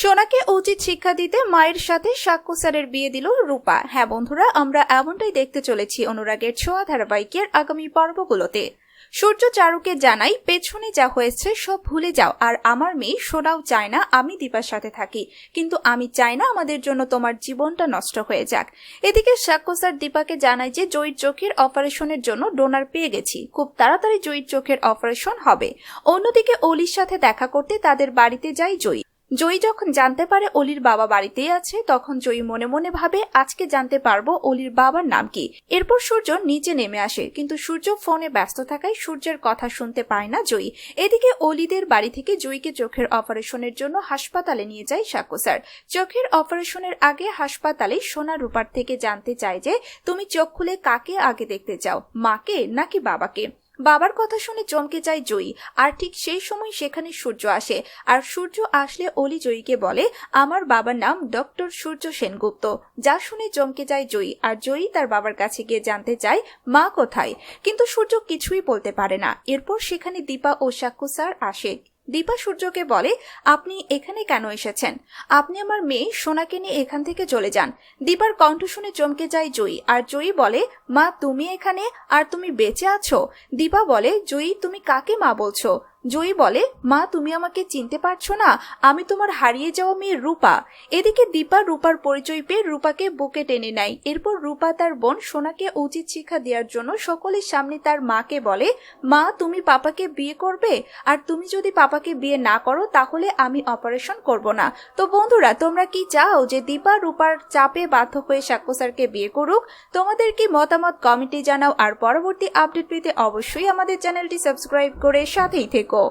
সোনাকে উচিত শিক্ষা দিতে মায়ের সাথে সাক্ষ্য স্যারের বিয়ে দিল রূপা। হ্যাঁ বন্ধুরা, আমরা এমনটাই দেখতে চলেছি অনুরাগের ছোঁয়া ধারাবাহিকের আগামী পর্বগুলোতে। সূর্য চারুকে জানাই, পেছনে যা হয়েছে সব ভুলে যাও, আর আমার মেয়ে সোনাও চায় না আমি দীপার সাথে থাকি। কিন্তু আমি চাই না আমাদের জন্য তোমার জীবনটা নষ্ট হয়ে যাক। এদিকে সাক্ষ্য স্যার দীপাকে জানায় যে জয়ীর চোখের অপারেশনের জন্য ডোনার পেয়ে গেছি। খুব তাড়াতাড়ি জয়ীর চোখের অপারেশন হবে। অন্যদিকে অলির সাথে দেখা করতে তাদের বাড়িতে যায় জয়ী। জয়ী যখন জানতে পারে অলির বাবা বাড়িতেই আছে, তখন জয়ী মনে মনে ভাবে, আজকে জানতে পারব অলির বাবার নাম কি। এরপর সূর্য নিচে নেমে আসে, কিন্তু সূর্য ফোনে ব্যস্ত থাকায় সূর্যের কথা শুনতে পায় না জয়ী। এদিকে অলিদের বাড়ি থেকে জয়ীকে চোখের অপারেশনের জন্য হাসপাতালে নিয়ে যায় সাক্ষ্য স্যার। চোখের অপারেশনের আগে হাসপাতালে সোনা রূপার থেকে জানতে চায় যে, তুমি চোখ খুলে কাকে আগে দেখতে চাও, মাকে নাকি বাবাকে? বাবার কথা শুনে চমকে যায় জয়ী, আর ঠিক সেই সময় সেখানে সূর্য আসে, আর সূর্য আসলে অলি জয়ীকে বলে, আমার বাবার নাম ডক্টর সূর্য সেনগুপ্ত। যা শুনে চমকে যায় জয়ী, আর জয়ী তার বাবার কাছে গিয়ে জানতে চায়, মা কোথায়? কিন্তু সূর্য কিছুই বলতে পারে না। এরপর সেখানে দীপা ও সাক্ষু স্যার আসে। দীপা সূর্যকে বলে, আপনি এখানে কেন এসেছেন? আপনি আমার মেয়ে সোনাকে নিয়ে এখান থেকে চলে যান। দীপার কণ্ঠ শুনে চমকে যায় জয়ী। আর জয়ী বলে, মা, তুমি এখানে? আর তুমি বেঁচে আছো? দীপা বলে, জয়ী, তুমি কাকে মা বলছো? জয়ী বলে, মা, তুমি আমাকে চিনতে পারছ না, আমি তোমার হারিয়ে যাওয়া মেয়ে রূপা। এদিকে দীপা রূপার পরিচয় পেয়ে রূপাকে বুকে টেনে নেয়। এরপর রূপা তার বোন সোনাকে উচিত শিক্ষা দেওয়ার জন্য সকলের সামনে তার মাকে বলে, মা, তুমি পাপাকে বিয়ে করবে? আর তুমি যদি পাপাকে বিয়ে না করো, তাহলে আমি অপারেশন করব না। তো বন্ধুরা, তোমরা কি চাও যে দীপা রূপার চাপে বাধ্য হয়ে সাক্ষ্য স্যারকে বিয়ে করুক? তোমাদের কি মতামত কমেন্টে জানাও। আর পরবর্তী আপডেট পেতে অবশ্যই আমাদের চ্যানেলটি সাবস্ক্রাইব করে সাথেই থেকো। público